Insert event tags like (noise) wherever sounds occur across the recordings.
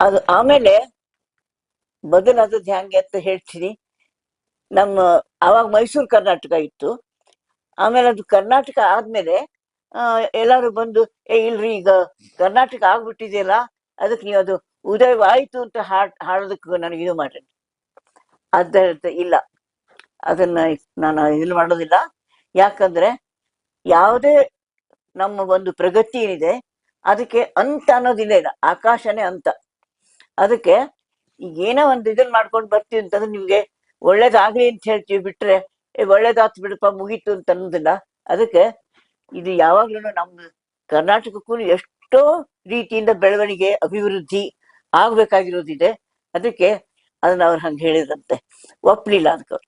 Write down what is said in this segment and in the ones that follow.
ಅದು ಆಮೇಲೆ ಬದಲಾದದ್ದು ಹೆಂಗೆ ಅಂತ ಹೇಳ್ತೀನಿ. ನಮ್ಮ ಅವಾಗ ಮೈಸೂರು ಕರ್ನಾಟಕ ಇತ್ತು. ಆಮೇಲೆ ಅದು ಕರ್ನಾಟಕ ಆದ್ಮೇಲೆ ಎಲ್ಲರೂ ಬಂದು, ಏ, ಇಲ್ರಿ, ಈಗ ಕರ್ನಾಟಕ ಆಗ್ಬಿಟ್ಟಿದೆಯಲ್ಲ, ಅದಕ್ಕೆ ನೀವು ಅದು ಉದಯವಾಯಿತು ಅಂತ ಹಾಡ್ ಹಾಡೋದಕ್ಕೆ ನನಗೆ ಇದು ಮಾಡ್ರಿ ಅದ ಇಲ್ಲ. ಅದನ್ನ ನಾನು ಇದು ಮಾಡೋದಿಲ್ಲ. ಯಾಕಂದ್ರೆ ಯಾವುದೇ ನಮ್ಮ ಒಂದು ಪ್ರಗತಿ ಏನಿದೆ, ಅದಕ್ಕೆ ಅಂತ ಅನ್ನೋದಿಲ್ಲ ಆಕಾಶನೇ ಅಂತ. ಅದಕ್ಕೆ ಈಗ ಏನೋ ಒಂದು ಇದನ್ನ ಮಾಡ್ಕೊಂಡು ಬರ್ತೀವಿ ಅಂತಂದ್ರೆ ನಿಮ್ಗೆ ಒಳ್ಳೇದಾಗ್ಲಿ ಅಂತ ಹೇಳ್ತೀವಿ ಬಿಟ್ರೆ, ಏ, ಒಳ್ಳೇದಾತ್ ಬಿಡಪ್ಪ, ಮುಗೀತು ಅಂತ ಅನ್ನೋದಿಲ್ಲ. ಅದಕ್ಕೆ ಇದು ಯಾವಾಗ್ಲೂ ನಮ್ಮ ಕರ್ನಾಟಕಕ್ಕೂ ಎಷ್ಟೋ ರೀತಿಯಿಂದ ಬೆಳವಣಿಗೆ, ಅಭಿವೃದ್ಧಿ ಆಗ್ಬೇಕಾಗಿರೋದಿದೆ. ಅದಕ್ಕೆ ಅದನ್ನ ಅವ್ರು ಹಂಗೆ ಹೇಳಿದ್ರಂತೆ. ಒಪ್ಲಿಲ್ಲ ಅದಕ್ಕೆ.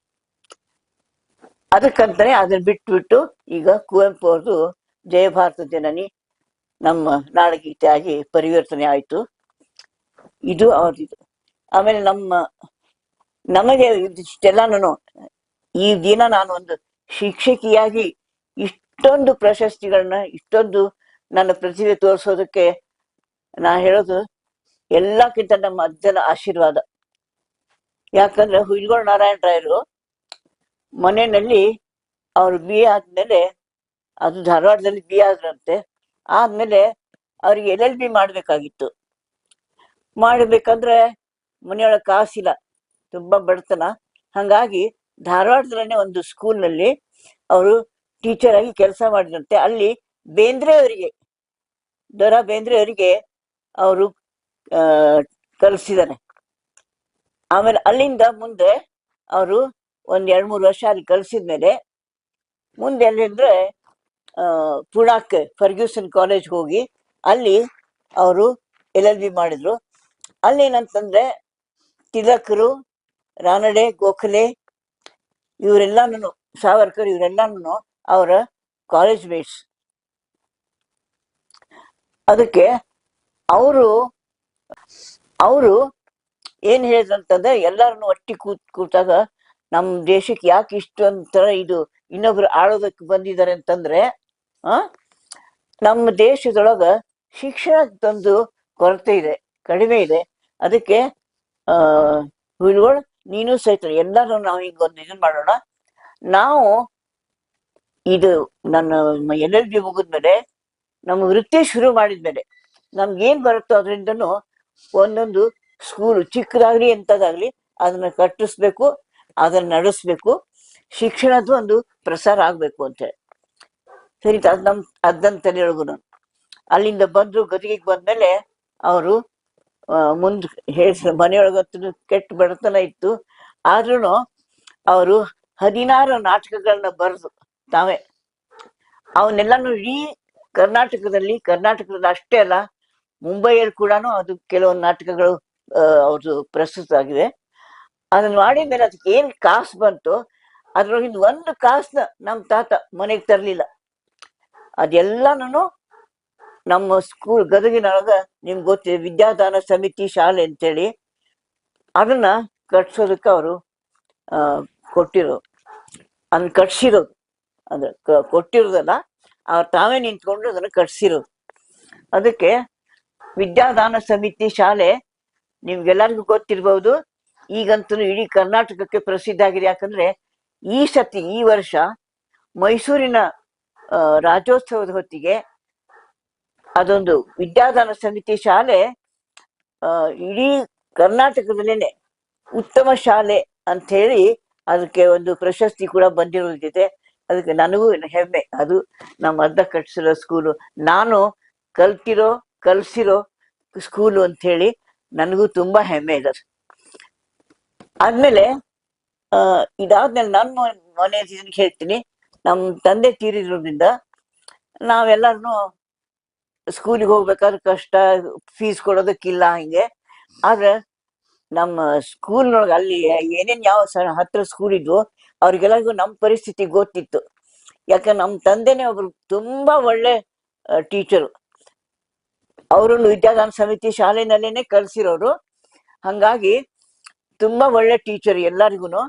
ಅದಕ್ಕಂತಾನೆ ಅದನ್ನ ಬಿಟ್ಟು ಬಿಟ್ಟು ಈಗ ಕುವೆಂಪು ಅವ್ರದ್ದು ಜಯ ಭಾರತ ಜನನಿ ನಮ್ಮ ನಾಡಗೀತೆ ಆಗಿ ಪರಿವರ್ತನೆ ಆಯ್ತು. ಇದು ಅವ್ರದ್ದು ಆಮೇಲೆ ನಮ್ಮ, ನಮಗೆ ಇಷ್ಟೆಲ್ಲಾನು ಈ ದಿನ ನಾನು ಒಂದು ಶಿಕ್ಷಕಿಯಾಗಿ ಇಷ್ಟೊಂದು ಪ್ರಶಸ್ತಿಗಳನ್ನ, ಇಷ್ಟೊಂದು ನನ್ನ ಪ್ರತಿಭೆ ತೋರಿಸೋದಕ್ಕೆ ನಾ ಹೇಳೋದು ಎಲ್ಲಕ್ಕಿಂತ ನಮ್ಮ ಅಜ್ಜನ ಆಶೀರ್ವಾದ. ಯಾಕಂದ್ರೆ ಹುಯಿಲ್ಗೋಳ್ ನಾರಾಯಣ ರಾಯರು ಮನೆಯಲ್ಲಿ ಅವ್ರು ಬಿ ಆದ್ಮೇಲೆ, ಅದು ಧಾರವಾಡದಲ್ಲಿ ಬಿ ಆದ್ರಂತೆ, ಆದ್ಮೇಲೆ ಅವ್ರಿಗೆ ಎಲ್ ಎಲ್ ಬಿ ಮಾಡ್ಬೇಕಾಗಿತ್ತು. ಮಾಡಬೇಕಂದ್ರೆ ಮನೆಯೊಳಗೆ ಕಾಸಿಲ್ಲ, ತುಂಬಾ ಬಡತನ. ಹಂಗಾಗಿ ಧಾರವಾಡದಲ್ಲೇ ಒಂದು ಸ್ಕೂಲ್ನಲ್ಲಿ ಅವರು ಟೀಚರ್ ಆಗಿ ಕೆಲಸ ಮಾಡಿದಂತೆ. ಅಲ್ಲಿ ಬೇಂದ್ರೆ ಅವರಿಗೆ, ದೊರ ಬೇಂದ್ರೆ ಅವರಿಗೆ ಅವರು ಕಲಿಸಿದಾನೆ ಆಮೇಲೆ ಅಲ್ಲಿಂದ ಮುಂದೆ ಅವರು ಒಂದ್ ಎರಡ್ ಮೂರು ವರ್ಷ ಅಲ್ಲಿ ಕಲಿಸಿದ್ಮೇಲೆ ಮುಂದೆ ಎಲ್ಲಿ ಅಂದ್ರೆ ಆ, ಪುಣಾಕ್, ಫರ್ಗ್ಯೂಸನ್ ಕಾಲೇಜ್ ಹೋಗಿ ಅಲ್ಲಿ ಅವರು ಎಲ್ ಎಲ್ ಬಿ ಮಾಡಿದ್ರು. ಅಲ್ಲಿ ಏನಂತಂದ್ರೆ ತಿಲಕರು, ರಾನಡೆ, ಗೋಖಲೆ ಇವರೆಲ್ಲಾನು ಸಾವರ್ಕರ್ ಇವರೆಲ್ಲಾನು ಅವರ ಕಾಲೇಜ್ ಮೇಟ್ಸ್ ಅದಕ್ಕೆ ಅವರು ಅವರು ಏನ್ ಹೇಳಿದ್ರಂತಂದ್ರೆ ಎಲ್ಲರನ್ನು ಒಟ್ಟಿ ಕೂತ್, ಕೂತಾಗ ನಮ್ ದೇಶಕ್ಕೆ ಯಾಕೆ ಇಷ್ಟೊಂಥರ ಇದು ಇನ್ನೊಬ್ರು ಆಳೋದಕ್ಕೆ ಬಂದಿದ್ದಾರೆ ಅಂತಂದ್ರೆ, ಆ, ನಮ್ಮ ದೇಶದೊಳಗ ಶಿಕ್ಷಣದೊಂದು ಕೊರತೆ ಇದೆ, ಕಡಿಮೆ ಇದೆ. ಅದಕ್ಕೆ, ಆ ಹುಡುಗಳು ನೀನು ಸಹಿತ ಎಲ್ಲರೂ ನಾವು ಹಿಂಗೊಂದು ಇದನ್ ಮಾಡೋಣ. ನಾವು ಇದು ನನ್ನ ಬಿ ಮುಗಿದ್ಮೇಲೆ, ನಮ್ಮ ವೃತ್ತಿ ಶುರು ಮಾಡಿದ್ಮೇಲೆ ನಮ್ಗೆ ಏನ್ ಬರುತ್ತೋ ಅದರಿಂದನು ಒಂದೊಂದು ಸ್ಕೂಲ್ ಚಿಕ್ಕದಾಗ್ಲಿ ಎಂತದಾಗ್ಲಿ ಅದನ್ನ ಕಟ್ಟಿಸ್ಬೇಕು, ಅದನ್ನ ನಡೆಸ್ಬೇಕು ಶಿಕ್ಷಣದ ಒಂದು ಪ್ರಸಾರ ಆಗ್ಬೇಕು ಅಂತ ಹೇಳಿ. ಸರಿ, ಅದ್ ನಮ್ ಅದನ್ನ ತಲೆಯೊಳಗು ಅಲ್ಲಿಂದ ಬಂದ್ರು ಗದಿಗೆ ಬಂದ್ಮೇಲೆ, ಅವರು ಮುಂದ್ ಹೇಳ್ಸ ಮನೆಯೊಳಗತ್ತು ಕೆಟ್ಟ ಬಡತನ ಇತ್ತು. ಆದ್ರೂ ಅವರು ಹದಿನಾರು ನಾಟಕಗಳನ್ನ ಬರೆದು, ತಾವೇ. ಅವನ್ನೆಲ್ಲಾನು ಇಡೀ ಕರ್ನಾಟಕದಲ್ಲಿ ಕರ್ನಾಟಕದಲ್ಲಿ ಅಷ್ಟೇ ಅಲ್ಲ, ಮುಂಬೈಯಲ್ಲಿ ಕೂಡ ಅದು ಕೆಲವೊಂದು ನಾಟಕಗಳು ಅವ್ರದ್ದು ಪ್ರಸ್ತುತ ಆಗಿದೆ. ಅದನ್ನ ಮಾಡಿದ್ಮೇಲೆ ಅದಕ್ಕೆ ಏನ್ ಕಾಸು ಬಂತು, ಅದ್ರೊಳಗಿಂದ ಒಂದು ಕಾಸನ್ನ ನಮ್ಮ ತಾತ ಮನೆಗೆ ತರಲಿಲ್ಲ. ಅದೆಲ್ಲಾನು ನಮ್ಮ ಸ್ಕೂಲ್ ಗದಗಿನೊಳಗ ನಿಮ್ಗೆ ಗೊತ್ತಿದೆ, ವಿದ್ಯಾದಾನ ಸಮಿತಿ ಶಾಲೆ ಅಂತೇಳಿ. ಅದನ್ನ ಕಟ್ಸೋದಕ್ಕೆ ಅವರು ಕೊಟ್ಟಿರೋ ಅದನ್ನ ಕಟ್ಸಿರೋದು. ಅಂದ್ರೆ ಕೊಟ್ಟಿರೋದಲ್ಲ, ಅವ್ರು ತಾವೇ ನಿಂತ್ಕೊಂಡು ಅದನ್ನ ಕಟ್ಸಿರೋದು. ಅದಕ್ಕೆ ವಿದ್ಯಾದಾನ ಸಮಿತಿ ಶಾಲೆ ನಿಮ್ಗೆಲ್ಲರಿಗೂ ಗೊತ್ತಿರ್ಬೋದು. ಈಗಂತೂ ಇಡೀ ಕರ್ನಾಟಕಕ್ಕೆ ಪ್ರಸಿದ್ಧ ಆಗಿದೆ. ಯಾಕಂದ್ರೆ ಈ ಸತಿ, ಈ ವರ್ಷ ಮೈಸೂರಿನ ರಾಜ್ಯೋತ್ಸವದ ಹೊತ್ತಿಗೆ ಅದೊಂದು ವಿದ್ಯಾದಾನ ಸಮಿತಿ ಶಾಲೆ ಇಡೀ ಕರ್ನಾಟಕದಲ್ಲೇನೆ ಉತ್ತಮ ಶಾಲೆ ಅಂತ ಹೇಳಿ ಅದಕ್ಕೆ ಒಂದು ಪ್ರಶಸ್ತಿ ಕೂಡ ಬಂದಿರೋದಿದೆ ಅದಕ್ಕೆ ನನಗೂ ಹೆಮ್ಮೆ. ಅದು ನಮ್ಮ ಅರ್ಧ ಕಟ್ಟಿಸಿರೋ ಸ್ಕೂಲು. ನಾನು ಕಲ್ತಿರೋ, ಕಲ್ಸಿರೋ ಸ್ಕೂಲು ಅಂತ ಹೇಳಿ ನನಗೂ ತುಂಬಾ ಹೆಮ್ಮೆ ಇದೆ. ಆದ್ಮೇಲೆ, ಆ, ಇದಾದ್ಮೇಲೆ ನನ್ನ ಮನೆ ಹೇಳ್ತೀನಿ. ನಮ್ಮ ತಂದೆ ತೀರಿರೋದ್ರಿಂದ ನಾವೆಲ್ಲರೂ ಸ್ಕೂಲಿಗೆ ಹೋಗ್ಬೇಕಾದ್ರೆ ಕಷ್ಟ ಫೀಸ್ ಕೊಡೋದಕ್ಕಿಲ್ಲ ಹಿಂಗೆ. ಆದ್ರೆ ನಮ್ಮ ಸ್ಕೂಲ್ನೊಳಗೆ ಅಲ್ಲಿ ಏನೇನ್ ಯಾವ ಸಣ್ಣ ಹತ್ರ ಸ್ಕೂಲ್ ಇದ್ವು, ಅವ್ರಿಗೆಲ್ಲರಿಗೂ ನಮ್ಮ ಪರಿಸ್ಥಿತಿ ಗೊತ್ತಿತ್ತು. ಯಾಕಂದ್ರೆ ನಮ್ಮ ತಂದೆನೇ ಒಬ್ರು ತುಂಬಾ ಒಳ್ಳೆ ಟೀಚರು ಅವರನ್ನು ವಿದ್ಯಾದಾನ ಸಮಿತಿ ಶಾಲೆನಲ್ಲೇನೆ ಕಲ್ಸಿರೋರು. ಹಂಗಾಗಿ ತುಂಬಾ ಒಳ್ಳೆ ಟೀಚರ್ ಎಲ್ಲಾರ್ಗುನು.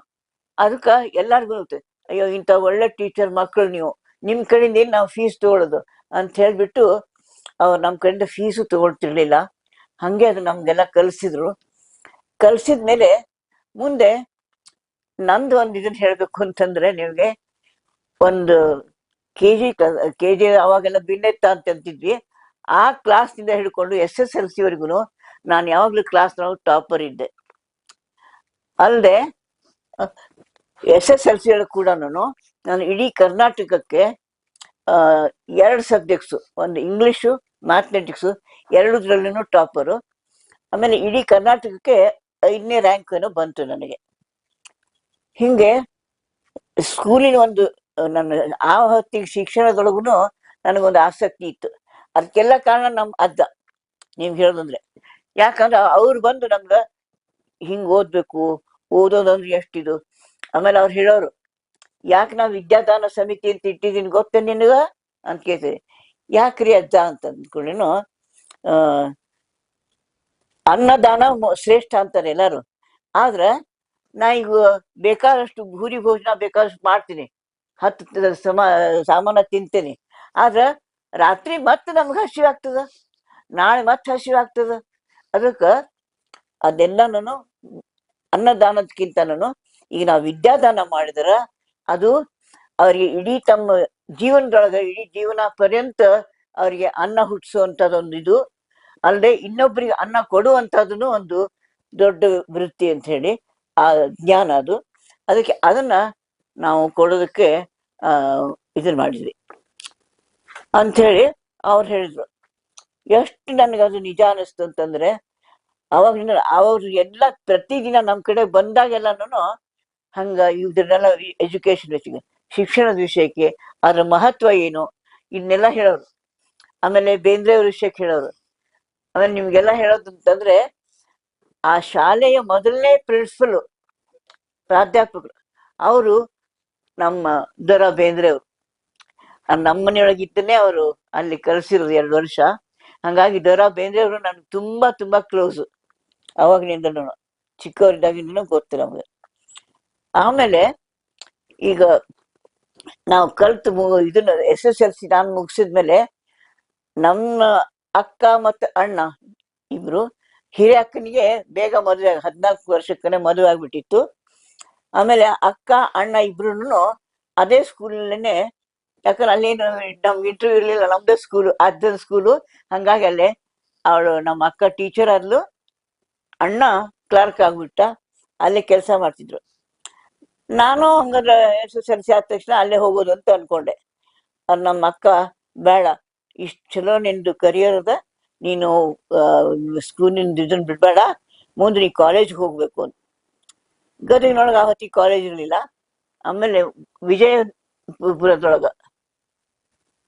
ಅದಕ್ಕ ಎಲ್ಲರಿಗೂ ಅಯ್ಯೋ, ಇಂಥ ಒಳ್ಳೆ ಟೀಚರ್ ಮಕ್ಕಳು ನೀವು. ನಿಮ್ ಕಡೆಯಿಂದ ಏನ್ ನಾವು ಫೀಸ್ ತಗೊಳ್ಳೋದು ಅಂತ ಹೇಳ್ಬಿಟ್ಟು ಅವ್ರು ನಮ್ಮ ಕಡೆಯಿಂದ ಫೀಸು ತಗೊಳ್ತಿರ್ಲಿಲ್ಲ. ಹಂಗೆ ಅದು ನಮ್ಗೆಲ್ಲ ಕಲಿಸಿದ್ರು. ಕಲಿಸಿದ್ಮೇಲೆ ಮುಂದೆ ನಂದು ಒಂದು ಇದನ್ನ ಹೇಳ್ಬೇಕು ಅಂತಂದ್ರೆ ನಿಮ್ಗೆ ಒಂದು ಕೆ ಜಿ ಕೆ ಜಿ ಅವಾಗೆಲ್ಲ ಭಿನ್ನೆತ್ತ ಅಂತ ಅಂತಿದ್ವಿ. ಆ ಕ್ಲಾಸ್ನಿಂದ ಹಿಡ್ಕೊಂಡು ಎಸ್ ಎಸ್ ಎಲ್ ಸಿವರೆಗೂ ನಾನು ಯಾವಾಗಲೂ ಕ್ಲಾಸ್ನೊಳಗೆ ಟಾಪರ್ ಇದ್ದೆ. ಅಲ್ಲದೆ ಎಸ್ ಎಸ್ ಎಲ್ ಸಿ ಕೂಡ ನಾನು ಇಡೀ ಕರ್ನಾಟಕಕ್ಕೆ ಎರಡು ಸಬ್ಜೆಕ್ಟ್ಸು ಒಂದು ಇಂಗ್ಲೀಷು ಮ್ಯಾಥಮೆಟಿಕ್ಸು ಎರಡರಲ್ಲೂ ಟಾಪರು ಆಮೇಲೆ ಇಡೀ ಕರ್ನಾಟಕಕ್ಕೆ ಐದನೇ ರ್ಯಾಂಕ್ ಏನೋ ಬಂತು ನನಗೆ. ಹಿಂಗೆ ಸ್ಕೂಲಿನ ಒಂದು, ನನ್ನ ಆ ಹೊತ್ತಿಗೆ ಶಿಕ್ಷಣದೊಳಗೂ ನನಗೊಂದು ಆಸಕ್ತಿ ಇತ್ತು. ಅದಕ್ಕೆಲ್ಲ ಕಾರಣ ನಮ್ಮ ಅದ್ದ ನೀವು ಹೇಳೋದಂದ್ರೆ. ಯಾಕಂದ್ರೆ ಅವ್ರು ಬಂದು ನಮ್ಗೆ ಹಿಂಗೆ ಓದ್ಬೇಕು, ಓದೋದಂದ್ರೆ ಎಷ್ಟಿದು? ಆಮೇಲೆ ಅವ್ರು ಹೇಳೋರು, ಯಾಕೆ ನಾವು ವಿದ್ಯಾದಾನ ಸಮಿತಿ ಅಂತ ಇಟ್ಟಿದ್ದೀನಿ ಗೊತ್ತ ನಿನಗ? ಅಂತ ಕೇಳ್ತೀವಿ ಯಾಕ್ರಿ ಅಜ್ಜ ಅಂತ ಅಂದ್ಕೊಳ್ಳೇನು ಆ, ಅನ್ನದಾನ ಶ್ರೇಷ್ಠ ಅಂತಾರೆ ಎಲ್ಲಾರು. ಆದ್ರೆ ನಾ ಈಗ ಬೇಕಾದಷ್ಟು ಭೂರಿ ಭೋಜನ ಬೇಕಾದಷ್ಟು ಮಾಡ್ತೀನಿ. ಹತ್ತು ಸಮ, ಸಾಮಾನ ತಿಂತೇನೆ. ಆದ್ರೆ ರಾತ್ರಿ ಮತ್ತೆ ನಮ್ಗೆ ಹಸಿವಾಗ್ತದ ನಾಳೆ ಮತ್ತೆ ಹಸಿವಾಗ್ತದ ಅದಕ್ಕೆ ಅದೆಲ್ಲನೂ ನಾನು ಈಗ ನಾವು ವಿದ್ಯಾದಾನ ಮಾಡಿದ್ರ ಅದು ಅವ್ರಿಗೆ ಇಡೀ ತಮ್ಮ ಜೀವನದೊಳಗೆ ಇಡೀ ಜೀವನ ಪರ್ಯಂತ ಅವರಿಗೆ ಅನ್ನ ಹುಟ್ಟಿಸುವಂಥದ್ದೊಂದು ಇದು. ಅಲ್ಲದೆ ಇನ್ನೊಬ್ಬರಿಗೆ ಅನ್ನ ಕೊಡುವಂಥದ್ದನ್ನು ಒಂದು ದೊಡ್ಡ ವೃತ್ತಿ ಅಂತ ಹೇಳಿ, ಆ ಜ್ಞಾನ ಅದು. ಅದಕ್ಕೆ ಅದನ್ನ ನಾವು ಕೊಡೋದಕ್ಕೆ, ಆ ಇದನ್ನ ಮಾಡಿದ್ವಿ. ಅಂಥೇಳಿ ಅವ್ರು ಹೇಳಿದ್ರು, ಎಷ್ಟು ನನಗೆ ಅದು ನಿಜ ಅನಿಸ್ತು ಅಂತಂದ್ರೆ, ಅವಾಗ ಅವ್ರು ಎಲ್ಲ ಪ್ರತಿದಿನ ನಮ್ಮ ಕಡೆ ಬಂದಾಗೆಲ್ಲನೂ ಹಂಗ ಇದನ್ನೆಲ್ಲ ಎಜುಕೇಶನ್ ಶಿಕ್ಷಣದ ವಿಷಯಕ್ಕೆ ಅದರ ಮಹತ್ವ ಏನು? ಇನ್ನೆಲ್ಲ ಹೇಳೋರು. ಆಮೇಲೆ ಬೇಂದ್ರೆ ಅವ್ರ ವಿಷಯಕ್ಕೆ ಹೇಳೋರು ಆಮೇಲೆ ನಿಮ್ಗೆಲ್ಲ ಹೇಳೋದು ಅಂತಂದ್ರೆ, ಆ ಶಾಲೆಯ ಮೊದಲನೇ ಪ್ರಿನ್ಸಿಪಲ್ ಪ್ರಾಧ್ಯಾಪಕರು, ಅವರು ನಮ್ಮ ದೊರ ಬೇಂದ್ರೆ ಅವರು ನಮ್ಮ ಮನೆಯೊಳಗಿದ್ದನೇ ಅವರು ಅಲ್ಲಿ ಕಲಿಸಿರೋದು ಎರಡು ವರ್ಷ. ಹಂಗಾಗಿ ದೊರ ಬೇಂದ್ರೆ ಅವರು ನನ್ಗೆ ತುಂಬಾ ತುಂಬಾ ಕ್ಲೋಸ್ ಅವಾಗಿನಿಂದನೂ ಚಿಕ್ಕವರಿದ್ದಾಗಿಂದನೂ ಗೊತ್ತು ನಮ್ಗೆ. ಆಮೇಲೆ ಈಗ ನಾವು ಕಲ್ತು ಇದನ್ನ ಎಸ್ ಎಸ್ ಎಲ್ ಸಿ ನಾನು ಮುಗಿಸಿದ್ಮೇಲೆ ನಮ್ಮ ಅಕ್ಕ ಮತ್ತು ಅಣ್ಣ ಇಬ್ರು ಹಿರಿಯ ಅಕ್ಕನಿಗೆ ಬೇಗ ಮದುವೆ ಹದಿನಾಲ್ಕು ವರ್ಷಕ್ಕನೆ ಮದುವೆ ಆಗ್ಬಿಟ್ಟಿತ್ತು. ಆಮೇಲೆ ಅಕ್ಕ, ಅಣ್ಣ ಇಬ್ರು ಅದೇ ಸ್ಕೂಲಲ್ಲೇ ಯಾಕಂದ್ರೆ ಅಲ್ಲೇನು ನಮ್ಗೆ ಇಂಟರ್ವ್ಯೂ ಇರಲಿಲ್ಲ, ನಮ್ದೇ ಸ್ಕೂಲು ಅಜ್ಜನ ಸ್ಕೂಲು. ಹಂಗಾಗಿ ಅಲ್ಲೇ ಅವಳು ನಮ್ಮ ಅಕ್ಕ ಟೀಚರ್ ಆದ್ಲು, ಅಣ್ಣ ಕ್ಲರ್ಕ್ ಆಗ್ಬಿಟ್ಟ. ಅಲ್ಲೇ ಕೆಲಸ ಮಾಡ್ತಿದ್ರು. ನಾನು ಹಂಗಾದ್ರೆ ಎಸ್ ಎಸ್ ಎಲ್ ಸಿ ಆದ ತಕ್ಷಣ ಅಲ್ಲೇ ಹೋಗೋದು ಅಂತ ಅನ್ಕೊಂಡೆ. ಅದು ನಮ್ಮ ಅಕ್ಕ, ಬೇಡ, ಇಷ್ಟು ಚಲೋ ನಿಂದು ಕರಿಯರ್ ಅದ, ನೀನು ಸ್ಕೂಲಿಂದ ಇದನ್ನ ಬಿಡ್ಬೇಡ, ಮುಂದೆ ನೀ ಕಾಲೇಜ್ಗೆ ಹೋಗ್ಬೇಕು ಅಂತ. ಗದಗಿನೊಳಗೆ ಆ ಹೊತ್ತಿಗೆ ಕಾಲೇಜ್ ಇರಲಿಲ್ಲ. ಆಮೇಲೆ ವಿಜಯಪುರದೊಳಗ,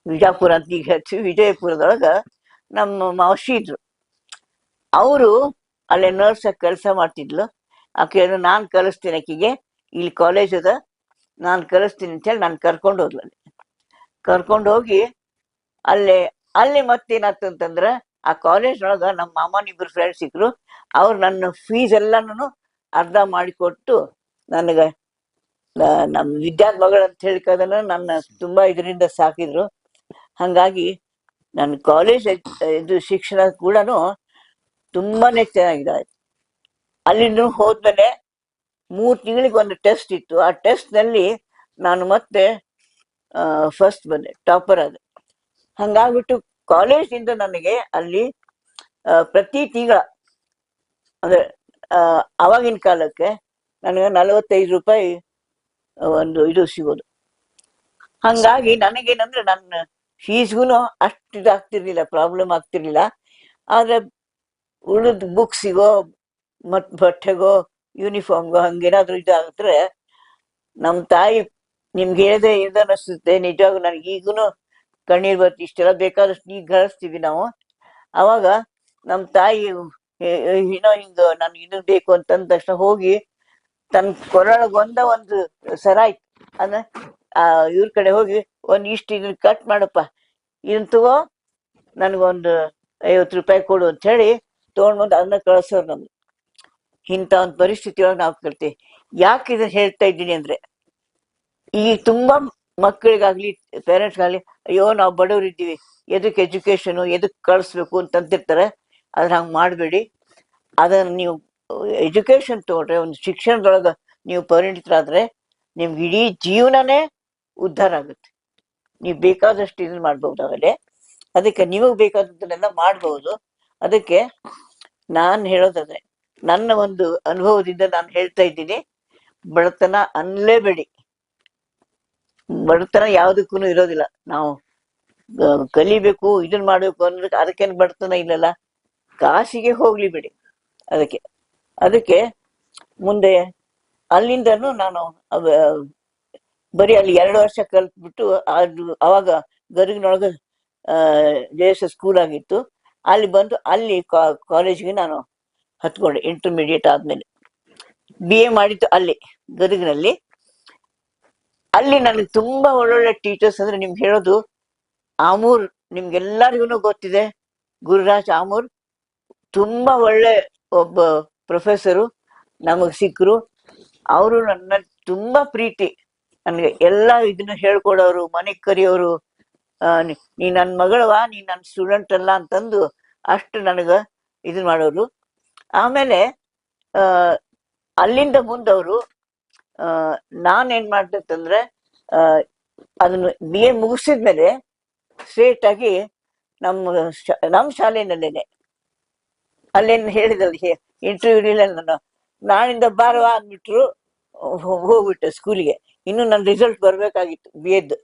ವಿಜಾಪುರ ಅಂತ ಈಗ ಹೇಳ್ತೀವಿ, ವಿಜಯಪುರದೊಳಗ ನಮ್ಮ ಮಾವಶಿ ಇದ್ರು. ಅವರು ಅಲ್ಲೇ ನರ್ಸ್ ಕೆಲಸ ಮಾಡ್ತಿದ್ಲು. ಆಕೆ ನಾನು ಕಲಿಸ್ತೀನಿ ಆಕಿಗೆ. ಇಲ್ಲಿ ಕಾಲೇಜ್ ಅದ, ನಾನು ಕಲಿಸ್ತೀನಿ ಅಂತೇಳಿ ನಾನು ಕರ್ಕೊಂಡು ಹೋದ್ಲ ಅಲ್ಲಿ ಕರ್ಕೊಂಡು ಹೋಗಿ ಅಲ್ಲಿ ಅಲ್ಲಿ ಮತ್ತೇನಾಯ್ತು ಅಂತಂದ್ರೆ ಆ ಒಳಗೆ ನಮ್ಮ ಮಾಮನ ಇಬ್ರು ಫ್ರೆಂಡ್ಸ್ ಸಿಕ್ಕರು ಅವ್ರು ನನ್ನ ಫೀಸ್ ಎಲ್ಲಾನು ಅರ್ಧ ಮಾಡಿಕೊಟ್ಟು ನನಗೆ ನಮ್ಮ ವಿದ್ಯಾರ್ಥಿ ಮಗಳು ಅಂತ ಹೇಳ್ಕೋದನ್ನ ನನ್ನ ತುಂಬಾ ಇದರಿಂದ ಸಾಕಿದ್ರು. ಹಂಗಾಗಿ ನನ್ನ ಕಾಲೇಜ್ ಇದು ಶಿಕ್ಷಣ ಕೂಡ ತುಂಬಾನೇ ಚೆನ್ನಾಗಿದೆ. ಅಲ್ಲಿನೂ ಹೋದ್ಮೇಲೆ ಮೂರು ತಿಂಗಳಿಗೆ ಒಂದು ಟೆಸ್ಟ್ ಇತ್ತು. ಆ ಟೆಸ್ಟ್ನಲ್ಲಿ ನಾನು ಮತ್ತೆ ಫಸ್ಟ್ ಬಂದೆ ಟಾಪರ್ ಆದೆ. ಹಂಗಾಗ್ಬಿಟ್ಟು ಕಾಲೇಜಿಂದ ನನಗೆ ಅಲ್ಲಿ ಪ್ರತಿ ತಿಂಗಳ, ಅಂದ್ರೆ ಆವಾಗಿನ ಕಾಲಕ್ಕೆ ನನಗೆ ನಲವತ್ತೈದು ರೂಪಾಯಿ ಒಂದು ಇದು ಸಿಗೋದು. ಹಂಗಾಗಿ ನನಗೇನಂದ್ರೆ ನನ್ನ ಫೀಸ್ಗೂ ಅಷ್ಟು ಇದಾಗ್ತಿರ್ಲಿಲ್ಲ ಪ್ರಾಬ್ಲಮ್ ಆಗ್ತಿರ್ಲಿಲ್ಲ. ಆದರೆ ಉಳಿದ ಬುಕ್ಸಿಗೋ ಮತ್ತು ಬಟ್ಟೆಗೋ ಯೂನಿಫಾರ್ಮ್ಗೋ ಹಂಗೇನಾದ್ರೂ ಇದಾಗಿದ್ರೆ ನಮ್ಮ ತಾಯಿ ನಿಮ್ಗೆ ಹೇಳಿದ್ರೆ ಇದು ಅನಿಸುತ್ತೆ ನಿಜವಾಗೂ ನನಗೆ ಈಗೂ ಕಣ್ಣೀರ್ ಬರ್ತಿ ಇಷ್ಟೆಲ್ಲ ಬೇಕಾದಷ್ಟು ನೀ ಗಳಿಸ್ತೀವಿ ನಾವು. ಅವಾಗ ನಮ್ಮ ತಾಯಿ ಏನೋ ಹಿಂಗ ನನ್ಗೆ ಇದು ಬೇಕು ಅಂತಂದ ತಕ್ಷಣ ಹೋಗಿ ತನ್ನ ಕೊರಳಗ್ ಒಂದ ಒಂದು ಸರ ಆಯ್ತು. ಅಂದ್ರೆ ಆ ಇವ್ರ ಕಡೆ ಹೋಗಿ ಒಂದ್ ಇಷ್ಟು ಇದನ್ನ ಕಟ್ ಮಾಡಪ್ಪ. ಇದನ್ನ ತಗೋ ನನಗೊಂದು ಐವತ್ತು ರೂಪಾಯಿ ಕೊಡು ಅಂತ ಹೇಳಿ ತೊಗೊಂಡ್ಬಂದು ಅದನ್ನ ಕಳ್ಸೋರು ನಮ್ಗೆ. ಇಂಥ ಒಂದು ಪರಿಸ್ಥಿತಿ ಒಳಗೆ ನಾವು ಕೇಳ್ತೇವೆ. ಯಾಕೆ ಇದನ್ನ ಹೇಳ್ತಾ ಇದ್ದೀನಿ ಅಂದ್ರೆ, ಈ ತುಂಬಾ ಮಕ್ಕಳಿಗಾಗ್ಲಿ ಪೇರೆಂಟ್ಸ್ಗಾಗ್ಲಿ, ಅಯ್ಯೋ ನಾವು ಬಡವರಿದ್ದೀವಿ ಎದಕ್ಕೆ ಎಜುಕೇಶನ್ ಎದಕ್ ಕಳಿಸ್ಬೇಕು ಅಂತ ಅಂತಿರ್ತಾರೆ ಆದ್ರೆ ಹಂಗೆ ಮಾಡಬೇಡಿ. ಅದನ್ನು ನೀವು ಎಜುಕೇಶನ್ ತಗೊಂಡ್ರೆ, ಒಂದು ಶಿಕ್ಷಣದೊಳಗೆ ನೀವು ಪರಿಣಿತರಾದ್ರೆ, ನಿಮ್ಗೆ ಇಡೀ ಜೀವನನೇ ಉದ್ಧಾರ ಆಗುತ್ತೆ. ನೀವು ಬೇಕಾದಷ್ಟು ಇದನ್ನ ಮಾಡ್ಬೋದು ಆಮೇಲೆ. ಅದಕ್ಕೆ ನಿಮಗೆ ಬೇಕಾದದ್ದನ್ನೆಲ್ಲ ಮಾಡ್ಬೋದು. ಅದಕ್ಕೆ ನಾನು ಹೇಳೋದಾದ್ರೆ ನನ್ನ ಒಂದು ಅನುಭವದಿಂದ ನಾನು ಹೇಳ್ತಾ ಇದ್ದೀನಿ. ಬಡತನ ಅನ್ಲೇಬೇಡಿ. ಬಡತನ ಯಾವುದಕ್ಕೂ ಇರೋದಿಲ್ಲ. ನಾವು ಕಲಿಬೇಕು, ಇದನ್ ಮಾಡ್ಬೇಕು ಅಂದ್ರೆ ಅದಕ್ಕೇನು ಬಡತನ ಇಲ್ಲಲ್ಲ. ಕಾಸಿಗೆ ಹೋಗ್ಲಿ ಬಿಡಿ. ಅದಕ್ಕೆ ಅದಕ್ಕೆ ಮುಂದೆ ಅಲ್ಲಿಂದನೂ ನಾನು ಬರೀ ಅಲ್ಲಿ ಎರಡು ವರ್ಷ ಕಲ್ತ್ಬಿಟ್ಟು ಅದು ಅವಾಗ ಗದಗಿನೊಳಗೆ ಜೆ ಸ್ಕೂಲ್ ಆಗಿತ್ತು. ಅಲ್ಲಿ ಬಂದು ಅಲ್ಲಿ ಕಾಲೇಜ್ಗೆ ನಾನು ಹತ್ಕೊಂಡೆ ಇಂಟರ್ಮೀಡಿಯೇಟ್ ಆದ್ಮೇಲೆ. ಬಿ ಎ ಮಾಡಿದ್ದು ಅಲ್ಲಿ, ಗದಗಿನಲ್ಲಿ. ಅಲ್ಲಿ ನನಗೆ ತುಂಬಾ ಒಳ್ಳೊಳ್ಳೆ ಟೀಚರ್ಸ್ ಅಂದ್ರೆ ನಿಮ್ಗೆ ಹೇಳೋದು, ಆಮೂರ್ ನಿಮ್ಗೆಲ್ಲರಿಗೂ ಗೊತ್ತಿದೆ, ಗುರುರಾಜ್ ಆಮೂರ್ ತುಂಬಾ ಒಳ್ಳೆ ಒಬ್ಬ ಪ್ರೊಫೆಸರು ನಮಗ್ ಸಿಕ್ಕರು ಅವರು ನನ್ನ ತುಂಬಾ ಪ್ರೀತಿ. ನನಗೆ ಎಲ್ಲ ಇದನ್ನ ಹೇಳ್ಕೊಡೋರು ಮನೆಗ್ ಕರಿಯೋರು ನೀ- ನನ್ನ ಮಗಳವಾ ನೀ ನನ್ನ ಸ್ಟೂಡೆಂಟ್ ಅಲ್ಲ ಅಂತಂದು ಅಷ್ಟು ನನಗ ಇದನ್ ಮಾಡೋರು. ಆಮೇಲೆ, ಆ, ಅಲ್ಲಿಂದ ಮುಂದವರು, ಆ ಏನ್ ಮಾಡ್ಬೇಕಂದ್ರೆ ಆ, ಅದನ್ನು ಬಿ ಎ ಮುಗಿಸಿದ್ಮೇಲೆ ಸ್ಟ್ರೇಟ್ ಆಗಿ ನಮ್ಮ ನಮ್ಮ ಶಾಲೆನಲ್ಲೇನೆ. ಅಲ್ಲೇನು ಇಂಟರ್ವ್ಯೂ ನಾನು ನಾಳಿಂದ ಬಾರವಾ ಅಂದ್ಬಿಟ್ರು ಹೋಗ್ಬಿಟ್ಟೆ ಸ್ಕೂಲಿಗೆ ಇನ್ನು ನನ್ನ ರಿಸಲ್ಟ್ ಬರ್ಬೇಕಾಗಿತ್ತು, ಬಿ ಎದ್ದು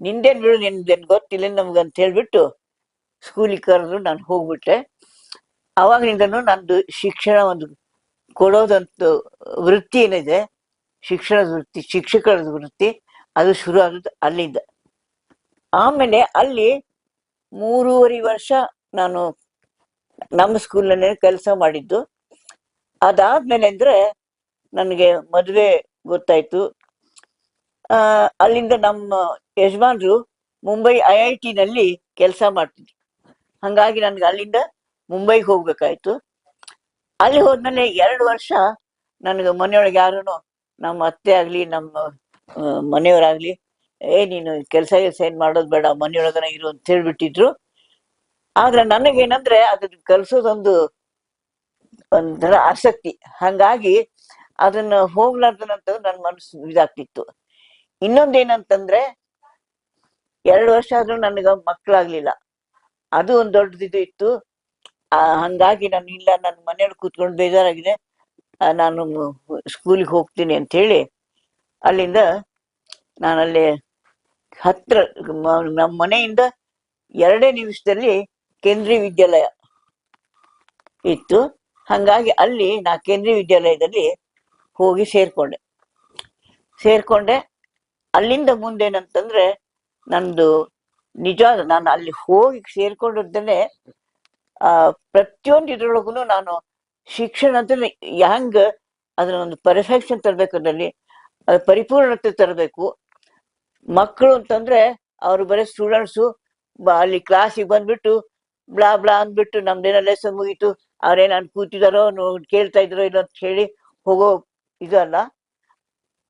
ನಿಂದೇನ್ ಬಿಡು, ನಿಂದೇನ್ ಗೊತ್ತಿಲ್ಲ ನಮ್ಗೆ ಅಂತ ಹೇಳ್ಬಿಟ್ಟು ಸ್ಕೂಲಿಗೆ ಕರೆದ್ರು, ನಾನು ಹೋಗ್ಬಿಟ್ಟೆ ಅವಾಗಲಿಂದನೂ ನಂದು ಶಿಕ್ಷಣ ಒಂದು ಕೊಡೋದಂತ ವೃತ್ತಿ ಏನಿದೆ, ಶಿಕ್ಷಣದ ವೃತ್ತಿ ಶಿಕ್ಷಕರ ವೃತ್ತಿ, ಅದು ಶುರು ಆದದ್ದು ಅಲ್ಲಿಂದ. ಆಮೇಲೆ ಅಲ್ಲಿ ಮೂರುವರೆ ವರ್ಷ ನಾನು ನಮ್ಮ ಸ್ಕೂಲ್ನಲ್ಲಿ ಕೆಲಸ ಮಾಡಿದ್ದು. ಅದಾದ್ಮೇಲೆ ಅಂದ್ರೆ ನನಗೆ ಮದುವೆ ಗೊತ್ತಾಯ್ತು. ಅಲ್ಲಿಂದ ನಮ್ಮ ಯಜಮಾನ್ರು ಮುಂಬೈ ಐ ಐ ಟಿನಲ್ಲಿ ಕೆಲಸ ಮಾಡ್ತಿದ್ರು. ಹಂಗಾಗಿ ನನ್ಗೆ ಅಲ್ಲಿಂದ ಮುಂಬೈಗೆ ಹೋಗ್ಬೇಕಾಯ್ತು. ಅಲ್ಲಿ ಹೋದ್ಮೇಲೆ ಎರಡು ವರ್ಷ ನನಗೆ ಮನೆಯೊಳಗೆ ಯಾರೂ ನಮ್ಮ ಅತ್ತೆ ಆಗ್ಲಿ, ನಮ್ಮ ಮನೆಯವರಾಗ್ಲಿ, ಏ, ನೀನು ಕೆಲಸ ಕೆಲಸ ಏನ್ ಮಾಡೋದು ಬೇಡ, ಮನೆಯೊಳಗನ ಇರು ಅಂತ ಹೇಳ್ಬಿಟ್ಟಿದ್ರು. ಆದ್ರೆ ನನಗೇನಂದ್ರೆ ಅದನ್ನ ಕಲ್ಸೋದೊಂದು ಒಂಥರ ಆಸಕ್ತಿ. ಹಂಗಾಗಿ ಅದನ್ನ ಹೋಗ್ಲಾರ್ದನಂತ ನನ್ನ ಮನಸ್ಸು ಇದಾಗ್ತಿತ್ತು. ಇನ್ನೊಂದೇನಂತಂದ್ರೆ ಎರಡು ವರ್ಷ ಆದ್ರೂ ನನಗ ಮಕ್ಕಳಾಗ್ಲಿಲ್ಲ ಅದು ಒಂದ್ ದೊಡ್ಡದಿದು ಇತ್ತು. ಹಂಗಾಗಿ ನಾನು ಇಲ್ಲ, ನನ್ನ ಮನೆಯಲ್ಲಿ ಕೂತ್ಕೊಂಡು ಬೇಜಾರಾಗಿದೆ. ನಾನು ಸ್ಕೂಲಿಗೆ ಹೋಗ್ತೀನಿ ಅಂತ ಹೇಳಿ ಅಲ್ಲಿಂದ ನಾನಲ್ಲಿ ಹತ್ರ, ನಮ್ಮ ಮನೆಯಿಂದ ಎರಡೇ ನಿಮಿಷದಲ್ಲಿ ಕೇಂದ್ರೀಯ ವಿದ್ಯಾಲಯ ಇತ್ತು. ಹಂಗಾಗಿ ಅಲ್ಲಿ ನಾ ಕೇಂದ್ರೀಯ ವಿದ್ಯಾಲಯದಲ್ಲಿ ಹೋಗಿ ಸೇರ್ಕೊಂಡೆ. ಸೇರ್ಕೊಂಡೆ. ಅಲ್ಲಿಂದ ಮುಂದೇನಂತಂದ್ರೆ, ನಂದು ನಿಜ ನಾನು ಅಲ್ಲಿ ಹೋಗಿ ಸೇರ್ಕೊಂಡಿದ್ದೇನೆ ಆ, ಪ್ರತಿಯೊಂದು ಇದ್ರೊಳಗೂ ನಾನು ಶಿಕ್ಷಣ ಅಂತಂದ್ರೆ ಹೆಂಗ್ ಅದನ್ನ ಒಂದು ಪರ್ಫೆಕ್ಷನ್ ತರಬೇಕು ಅದರಲ್ಲಿ, ಅದು ಪರಿಪೂರ್ಣತೆ ತರಬೇಕು. ಮಕ್ಕಳು ಅಂತಂದ್ರೆ ಅವ್ರು ಬರೀ ಸ್ಟೂಡೆಂಟ್ಸು ಅಲ್ಲಿ ಕ್ಲಾಸಿಗೆ ಬಂದ್ಬಿಟ್ಟು ಬ್ಲಾ ಬ್ಲಾ ಅಂದ್ಬಿಟ್ಟು ನಮ್ದೇನ ಲೆಸನ್ ಮುಗೀತು ಅವ್ರೇನ್ ಅನ್ ಕೂತಿದಾರೋ ಕೇಳ್ತಾ ಇದ್ರೋ ಇಲ್ಲ ಅಂತ ಹೇಳಿ ಹೋಗೋ ಇದು ಅಲ್ಲ.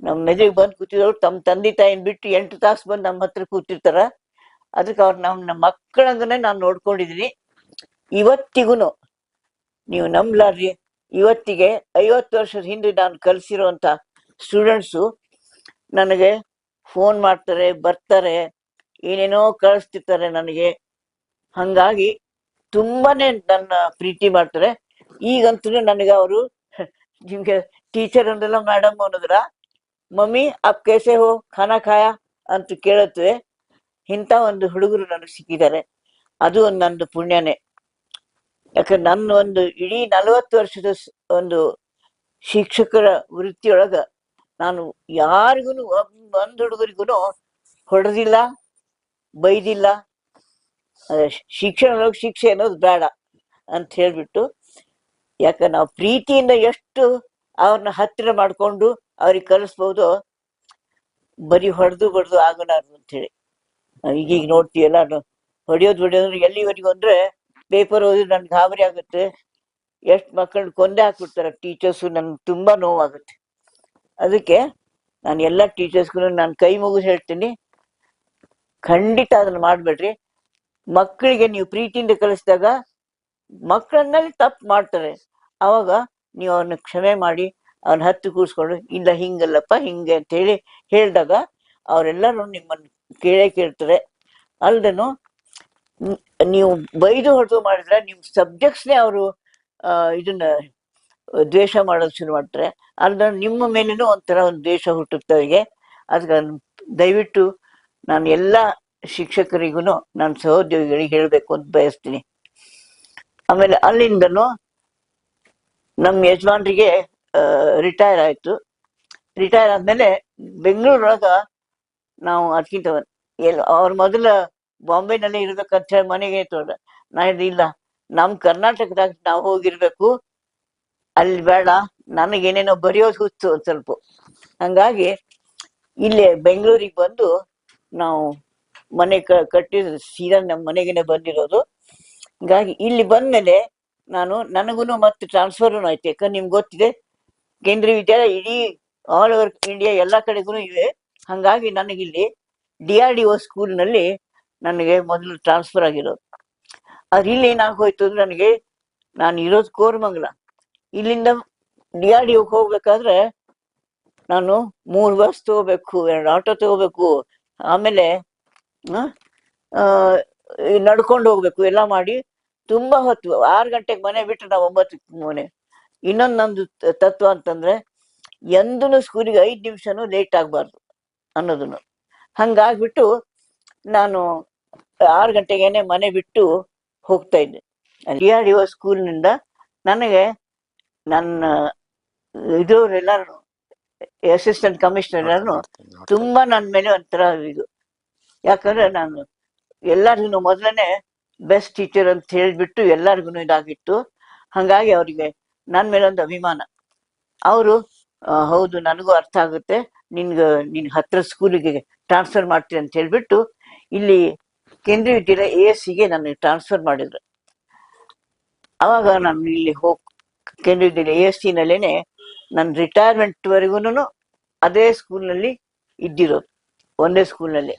ನಮ್ಮ ಮೆದುಳಿಗೆ ಬಂದು ಕೂತಿದವ್ರು ತಮ್ಮ ತಂದೆ ತಾಯಿನ ಬಿಟ್ಟು ಎಂಟು ತಾಸು ಬಂದು ನಮ್ಮ ಹತ್ರ ಕೂತಿರ್ತಾರ. ಅದಕ್ಕೆ ಅವ್ರು ನಮ್ಮ ನಮ್ಮ ನಾನು ನೋಡ್ಕೊಂಡಿದೀನಿ. ಇವತ್ತಿಗೂ ನೀವು ನಂಬ್ಲಾರ್ರಿ. ಇವತ್ತಿಗೆ ಐವತ್ತು ವರ್ಷದ ಹಿಂದೆ ನಾನು ಕಲಿಸಿರುವಂತ ಸ್ಟೂಡೆಂಟ್ಸು ನನಗೆ ಫೋನ್ ಮಾಡ್ತಾರೆ, ಬರ್ತಾರೆ, ಏನೇನೋ ಕಳಿಸ್ತಿರ್ತಾರೆ ನನಗೆ. ಹಂಗಾಗಿ ತುಂಬಾನೇ ನನ್ನ ಪ್ರೀತಿ ಮಾಡ್ತಾರೆ. ಈಗಂತೂ ನನಗೆ ಅವರು (laughs) ನಿಮ್ಗೆ ಟೀಚರ್ ಅಂದೆಲ್ಲ ಮೇಡಮ್ ಅನ್ನೋದ್ರ? ಮಮ್ಮಿ, ಅಪ್ ಕೇಸೆ ಹೋ, ಖಾನ ಖಾಯ? ಅಂತ ಕೇಳುತ್ತವೆ ಇಂಥ ಒಂದು ಹುಡುಗರು ನನಗೆ ಸಿಕ್ಕಿದ್ದಾರೆ. ಅದು ಒಂದು ನಂದು ಪುಣ್ಯನೇ. ಯಾಕಂದ್ರೆ ನನ್ನ ಒಂದು ಇಡೀ ನಲವತ್ತು ವರ್ಷದ ಒಂದು ಶಿಕ್ಷಕರ ವೃತ್ತಿಯೊಳಗ ನಾನು ಯಾರಿಗೂ ಒಂದು ಹುಡುಗರಿಗೂ ಹೊಡೆದಿಲ್ಲ, ಬೈದಿಲ್ಲ. ಶಿಕ್ಷಣ ಶಿಕ್ಷೆ ಅನ್ನೋದು ಬೇಡ ಅಂತ ಹೇಳ್ಬಿಟ್ಟು ಯಾಕ ನಾವು ಪ್ರೀತಿಯಿಂದ ಎಷ್ಟು ಅವ್ರನ್ನ ಹತ್ತಿರ ಮಾಡ್ಕೊಂಡು ಅವ್ರಿಗೆ ಕಲಿಸ್ಬೋದು ಬರೀ ಹೊಡೆದು ಬಡ್ದು ಆಗೋಣ ಅಂತ ಹೇಳಿ. ಈಗೀಗ ನೋಡ್ತೀವಿ ನ- ಹೊಡೆಯೋದು ಹೊಡೆಯೋದು ಎಲ್ಲಿವರೆಗೂ ಅಂದ್ರೆ ಪೇಪರ್ ಓದಿ ನನ್ಗೆ ಗಾಬರಿ ಆಗುತ್ತೆ. ಎಷ್ಟು ಮಕ್ಕಳನ್ನ ಕೊಂದೆ ಹಾಕ್ಬಿಡ್ತಾರೆ ಟೀಚರ್ಸು ನನ್ಗೆ ತುಂಬಾ ನೋವಾಗುತ್ತೆ. ಅದಕ್ಕೆ ನಾನು ಎಲ್ಲ ಟೀಚರ್ಸ್ಗೂ ನಾನು ಕೈ ಮುಗಿಸ್ ಹೇಳ್ತೀನಿ, ಖಂಡಿತ ಅದನ್ನ ಮಾಡ್ಬೇಡ್ರಿ. ಮಕ್ಕಳಿಗೆ ನೀವು ಪ್ರೀತಿಯಿಂದ ಕಲಿಸಿದಾಗ ಮಕ್ಕಳನ್ನಲ್ಲಿ ತಪ್ಪು ಮಾಡ್ತಾರೆ. ಅವಾಗ ನೀವು ಅವನ್ನ ಕ್ಷಮೆ ಮಾಡಿ ಅವ್ನ ಹತ್ತು ಕೂರಿಸ್ಕೊಂಡು, ಇಲ್ಲ ಹಿಂಗಲ್ಲಪ್ಪ, ಹಿಂಗೆ ಅಂತ ಹೇಳಿ ಹೇಳಿದಾಗ ಅವರೆಲ್ಲರೂ ನಿಮ್ಮನ್ನು ಕೇಳೇ ಕೇಳ್ತಾರೆ. ಅಲ್ದನು ನೀವು ಬೈದು ಹೊಡೆದು ಮಾಡಿದ್ರೆ ನಿಮ್ಮ ಸಬ್ಜೆಕ್ಟ್ಸ್ನೇ ಅವರು ಇದನ್ನ ದ್ವೇಷ ಮಾಡೋದು ಶುರು ಮಾಡ್ತಾರೆ. ಅದ್ರ ನಿಮ್ಮ ಮೇಲೇನೂ ಒಂಥರ ಒಂದು ದ್ವೇಷ ಹುಟ್ಟುತ್ತೆ ಅವರಿಗೆ ಅದಕ್ಕೆ ದಯವಿಟ್ಟು ನಾನು ಎಲ್ಲ ಶಿಕ್ಷಕರಿಗೂ ನನ್ನ ಸಹೋದ್ಯೋಗಿಗಳಿಗೆ ಹೇಳಬೇಕು ಅಂತ ಬಯಸ್ತೀನಿ. ಆಮೇಲೆ ಅಲ್ಲಿಂದನು ನಮ್ಮ ಯಜಮಾನ್ರಿಗೆ ರಿಟೈರ್ ಆಯಿತು. ರಿಟೈರ್ ಆದಮೇಲೆ ಬೆಂಗಳೂರೊಳಗ ನಾವು ಅದಕ್ಕಿಂತ ಎಲ್ಲ ಅವ್ರ ಮೊದಲ ಬಾಂಬೆನಲ್ಲೇ ಇರ್ಬೇಕಂತ ಹೇಳಿ ಮನೆಗೆ ತೋರ ನಾ ಇದಿಲ್ಲ ನಮ್ಮ ಕರ್ನಾಟಕದಾಗ ನಾವು ಹೋಗಿರ್ಬೇಕು. ಅಲ್ಲಿ ಬೇಡ ನನಗೇನೇನೋ ಬರೆಯೋದು ಹುಚ್ಚು ಒಂದ್ ಸ್ವಲ್ಪ. ಹಂಗಾಗಿ ಇಲ್ಲೇ ಬೆಂಗಳೂರಿಗೆ ಬಂದು ನಾವು ಮನೆ ಕ, ಕಟ್ಟಿದ ಸೀದಾ ನಮ್ಮ ಮನೆಗೇನೆ ಬಂದಿರೋದು. ಹೀಗಾಗಿ ಇಲ್ಲಿ ಬಂದ್ಮೇಲೆ ನಾನು ನನಗೂ ಮತ್ತೆ ಟ್ರಾನ್ಸ್ಫರ್ ಆಯ್ತು. ಯಾಕಂದ್ರೆ ನಿಮ್ಗೆ ಗೊತ್ತಿದೆ, ಕೇಂದ್ರೀಯ ವಿದ್ಯಾಲಯ ಇಡೀ ಆಲ್ ಓವರ್ ಇಂಡಿಯಾ ಎಲ್ಲ ಕಡೆಗೂ ಇವೆ ಹಂಗಾಗಿ ನನಗಿಲ್ಲಿ ಡಿ ಆರ್ ಡಿ ಒ ಸ್ಕೂಲ್ನಲ್ಲಿ ನನಗೆ ಮೊದಲು ಟ್ರಾನ್ಸ್ಫರ್ ಆಗಿರೋದು. ಅದು ಇಲ್ಲಿ ಏನಾಗೋಯ್ತು ಅಂದ್ರೆ ನನಗೆ ನಾನು ಇರೋದು ಕೋರಮಂಗಲ. ಇಲ್ಲಿಂದ ಡಿ ಆರ್ ಡಿ ಹೋಗ್ಬೇಕಾದ್ರೆ ನಾನು ಮೂರು ಬಸ್ ತಗೋಬೇಕು, ಎರಡು ಆಟೋ ತಗೋಬೇಕು, ಆಮೇಲೆ ನಡ್ಕೊಂಡು ಹೋಗ್ಬೇಕು, ಎಲ್ಲ ಮಾಡಿ ತುಂಬಾ ಹೊತ್ತು, ಆರು ಗಂಟೆಗೆ ಮನೆ ಬಿಟ್ಟು ನಾವು ಒಂಬತ್ತು ಮನೆ. ಇನ್ನೊಂದು ನಂದು ತತ್ವ ಅಂತಂದ್ರೆ ಎಂದೂ ಸ್ಕೂಲಿಗೆ ಐದು ನಿಮಿಷನೂ ಲೇಟ್ ಆಗಬಾರ್ದು ಅನ್ನೋದನ್ನು. ಹಂಗಾಗ್ಬಿಟ್ಟು ನಾನು ಆರು ಗಂಟೆಗೇನೆ ಮನೆ ಬಿಟ್ಟು ಹೋಗ್ತಾ ಇದ್ದೆ. ಡಿ ಆರ್ ಡಿ ಒ ಸ್ಕೂಲ್ನಿಂದ ನನಗೆ ನನ್ನ ಇದವರೆಲ್ಲರೂ ಅಸಿಸ್ಟೆಂಟ್ ಕಮಿಷನರ್ ಎಲ್ಲರೂ ತುಂಬಾ ನನ್ನ ಮೇಲೆ ಒಂಥರ ಇದು. ಯಾಕಂದ್ರೆ ನಾನು ಎಲ್ಲರಿಗೂ ಮೊದಲನೇ ಬೆಸ್ಟ್ ಟೀಚರ್ ಅಂತ ಹೇಳಿಬಿಟ್ಟು ಎಲ್ಲರಿಗೂ ಇದಾಗಿತ್ತು. ಹಂಗಾಗಿ ಅವರಿಗೆ ನನ್ನ ಮೇಲೆ ಒಂದು ಅಭಿಮಾನ. ಅವರು ಹೌದು ನನಗೂ ಅರ್ಥ ಆಗುತ್ತೆ. ನಿನ್ಗೆ ನಿನ್ ಹತ್ರ ಸ್ಕೂಲಿಗೆ ಟ್ರಾನ್ಸ್ಫರ್ ಮಾಡ್ತೀನಿ ಅಂತ ಹೇಳ್ಬಿಟ್ಟು ಇಲ್ಲಿ ಕೇಂದ್ರೀಯ ವಿದ್ಯಾಲಯ ಎ ಎಸ್ ಸಿಗೆ ನನಗೆ ಟ್ರಾನ್ಸ್ಫರ್ ಮಾಡಿದ್ರು. ಅವಾಗ ನಾನು ಇಲ್ಲಿ ಹೋಗ್ ಕೇಂದ್ರೀಯ ವಿದ್ಯಾಲಯ ಎ ಎಸ್ ಸಿನಲ್ಲೇನೆ ನನ್ನ ರಿಟೈರ್ಮೆಂಟ್ ವರೆಗೂನು ಅದೇ ಸ್ಕೂಲ್ನಲ್ಲಿ ಇದ್ದಿರೋದು, ಒಂದೇ ಸ್ಕೂಲ್ನಲ್ಲಿ